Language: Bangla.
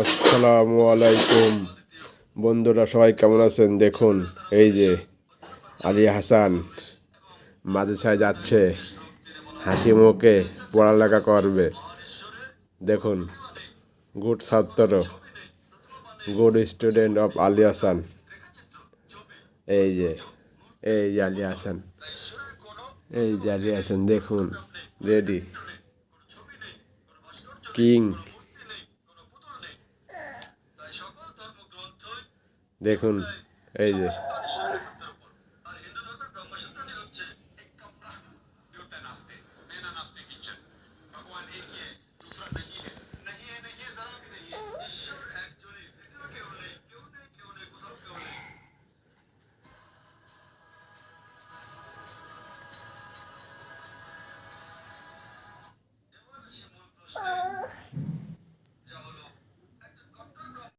আসসালামু আলাইকুম। বন্ধুরা, সবাই কেমন আছেন? দেখুন, এই যে আলী হাসান মাদ্রাসায় যাচ্ছে, হাসি মুখে পড়ালেখা করবে। দেখুন, গুড ছাত্র, good student of Ali Hasan. এই যে এই যে আলী হাসান, এই যে আলী হাসান, দেখুন, রেডি। কিং দেখুন এই যে।